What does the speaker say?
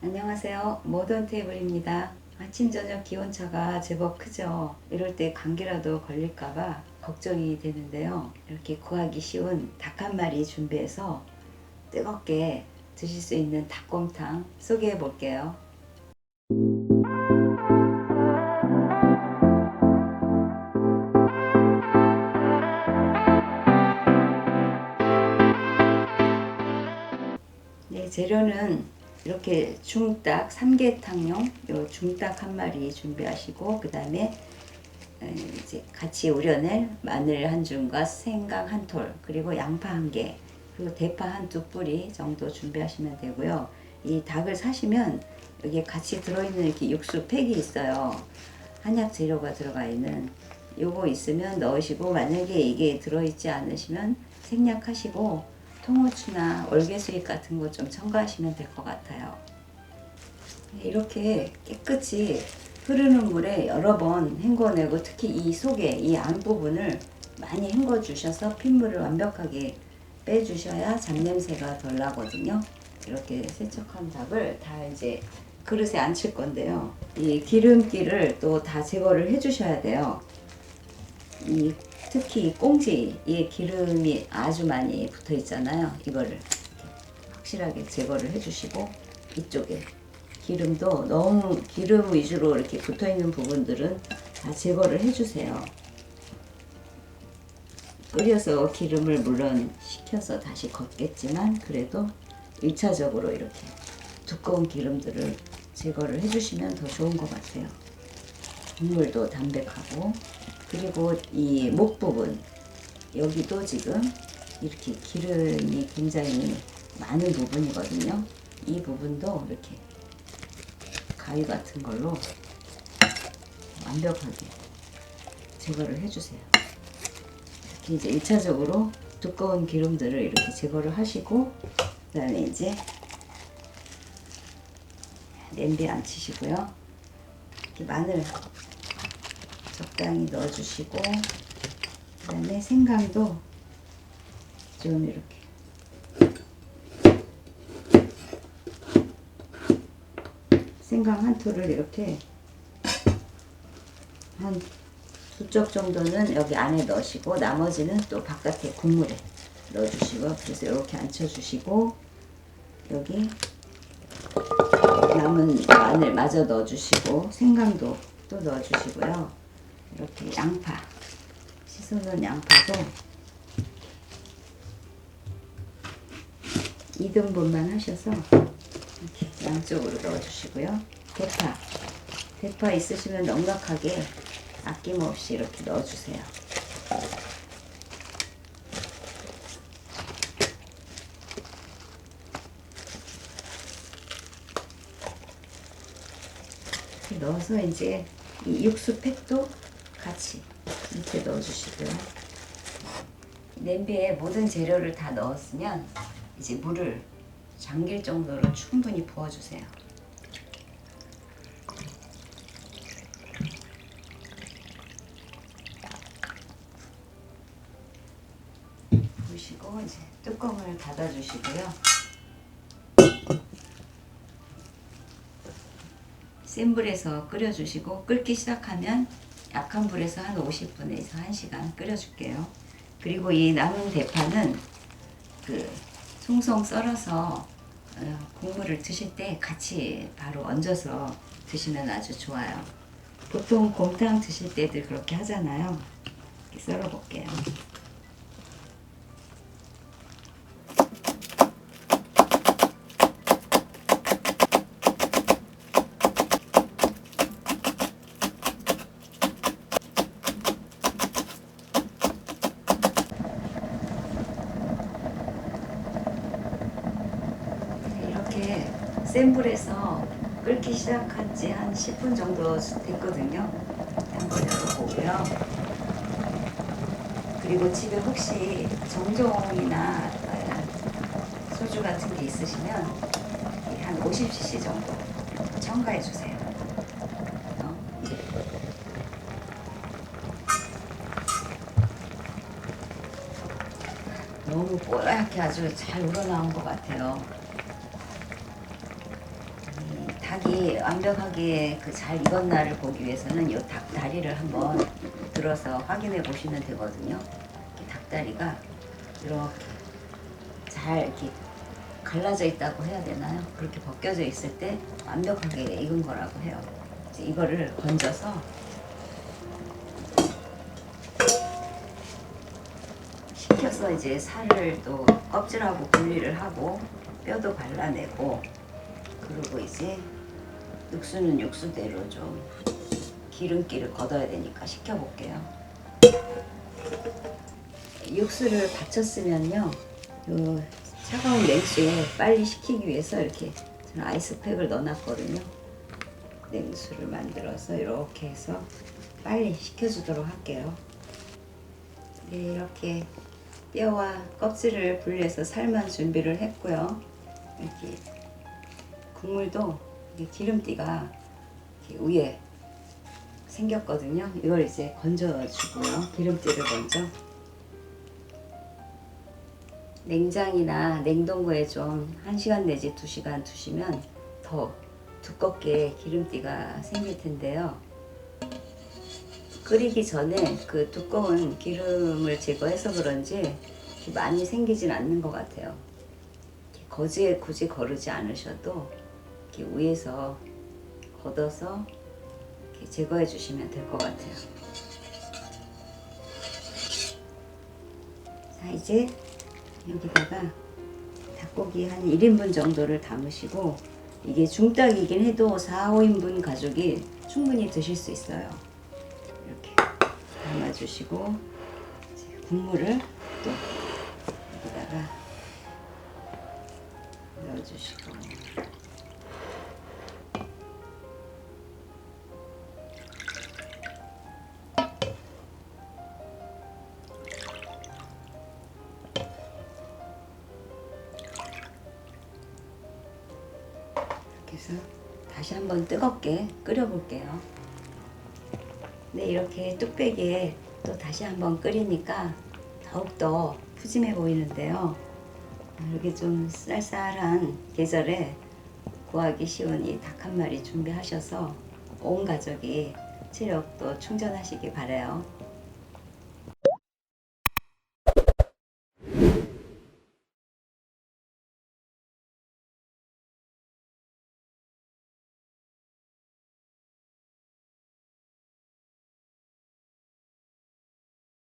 안녕하세요. 모던 테이블입니다. 아침 저녁 기온차가 제법 크죠. 이럴 때 감기라도 걸릴까봐 걱정이 되는데요. 이렇게 구하기 쉬운 닭 한 마리 준비해서 뜨겁게 드실 수 있는 닭곰탕 소개해 볼게요. 네, 재료는 이렇게 중닭 삼계탕용 요 중닭 한 마리 준비하시고 그 다음에 이제 같이 우려낼 마늘 한 줌과 생강 한 톨 그리고 양파 한 개 그리고 대파 한 두 뿌리 정도 준비하시면 되고요. 이 닭을 사시면 여기에 같이 들어있는 이렇게 육수 팩이 있어요. 한약 재료가 들어가 있는 요거 있으면 넣으시고 만약에 이게 들어있지 않으시면 생략하시고 통후추나 월계수잎 같은 거 좀 첨가하시면 될 것 같아요. 이렇게 깨끗이 흐르는 물에 여러 번 헹궈내고 특히 이 속에 이 안 부분을 많이 헹궈 주셔서 핏물을 완벽하게 빼 주셔야 잡냄새가 덜 나거든요. 이렇게 세척한 닭을 다 이제 그릇에 앉힐 건데요. 이 기름기를 또 다 제거를 해 주셔야 돼요. 이 특히 꽁지에 기름이 아주 많이 붙어 있잖아요. 이거를 확실하게 제거를 해주시고 이쪽에 기름도 너무 기름 위주로 이렇게 붙어 있는 부분들은 다 제거를 해주세요. 끓여서 기름을 물론 식혀서 다시 걷겠지만 그래도 1차적으로 이렇게 두꺼운 기름들을 제거를 해주시면 더 좋은 것 같아요. 국물도 담백하고 그리고 이 목 부분 여기도 지금 이렇게 기름이 굉장히 많은 부분이거든요. 이 부분도 이렇게 가위 같은 걸로 완벽하게 제거를 해주세요. 이렇게 이제 1차적으로 두꺼운 기름들을 이렇게 제거를 하시고 그 다음에 이제 냄비 안 치시고요. 이렇게 마늘 적당히 넣어주시고 그 다음에 생강도 좀 이렇게 생강 한 톨을 이렇게 한 두 쪽 정도는 여기 안에 넣으시고 나머지는 또 바깥에 국물에 넣어주시고 그래서 이렇게 앉혀주시고 여기 남은 마늘 마저 넣어주시고 생강도 또 넣어주시고요. 이렇게 양파 씻어놓은 양파도 2등분만 하셔서 양쪽으로 넣어주시고요. 대파 대파 있으시면 넉넉하게 아낌없이 이렇게 넣어주세요. 넣어서 이제 이 육수 팩도 같이 이렇게 넣어주시고요. 냄비에 모든 재료를 다 넣었으면 이제 물을 잠길 정도로 충분히 부어주세요. 부으시고 이제 뚜껑을 닫아주시고요. 센 불에서 끓여주시고 끓기 시작하면 약한 불에서 한 50분에서 1시간 끓여줄게요. 그리고 이 남은 대파는 그 송송 썰어서 어, 국물을 드실 때 같이 바로 얹어서 드시면 아주 좋아요. 보통 곰탕 드실 때들 그렇게 하잖아요. 썰어 볼게요. 센 불에서 끓기 시작한 지 한 10분 정도 됐거든요. 한번 열어보고요. 그리고 집에 혹시 정종이나 어, 소주 같은 게 있으시면 한 50cc 정도 첨가해 주세요. 어? 너무 뽀얗게 아주 잘 우러나온 것 같아요. 이 닭이 완벽하게 그 잘 익었나를 보기 위해서는 이 닭 다리를 한번 들어서 확인해 보시면 되거든요. 이렇게 닭다리가 이렇게 잘 이렇게 갈라져 있다고 해야 되나요? 그렇게 벗겨져 있을 때 완벽하게 익은 거라고 해요. 이제 이거를 건져서 식혀서 이제 살을 또 껍질하고 분리를 하고 뼈도 발라내고 그리고 이제 육수는 육수대로 좀 기름기를 걷어야 되니까 식혀볼게요. 육수를 받쳤으면요, 요 차가운 냉수에 빨리 식히기 위해서 이렇게 저는 아이스팩을 넣어놨거든요. 냉수를 만들어서 이렇게 해서 빨리 식혀주도록 할게요. 네, 이렇게 뼈와 껍질을 분리해서 삶은 준비를 했고요. 이렇게 국물도 기름띠가 위에 생겼거든요. 이걸 이제 건져주고요. 기름띠를 먼저 냉장이나 냉동고에 좀 1시간 내지 2시간 두시면 더 두껍게 기름띠가 생길 텐데요. 끓이기 전에 그 두꺼운 기름을 제거해서 그런지 많이 생기진 않는 것 같아요. 거지에 굳이 거르지 않으셔도 이렇게 위에서 걷어서 이렇게 제거해 주시면 될 것 같아요. 자, 이제 여기다가 닭고기 한 1인분 정도를 담으시고 이게 중닭이긴 해도 4, 5인분 가족이 충분히 드실 수 있어요. 이렇게 담아주시고 국물을 또 여기다가 넣어주시고 해서 다시 한번 뜨겁게 끓여볼게요. 네, 이렇게 뚝배기에 또 다시 한번 끓이니까 더욱더 푸짐해 보이는데요. 이렇게 좀 쌀쌀한 계절에 구하기 쉬운 이 닭 한 마리 준비하셔서 온 가족이 체력도 충전하시기 바래요.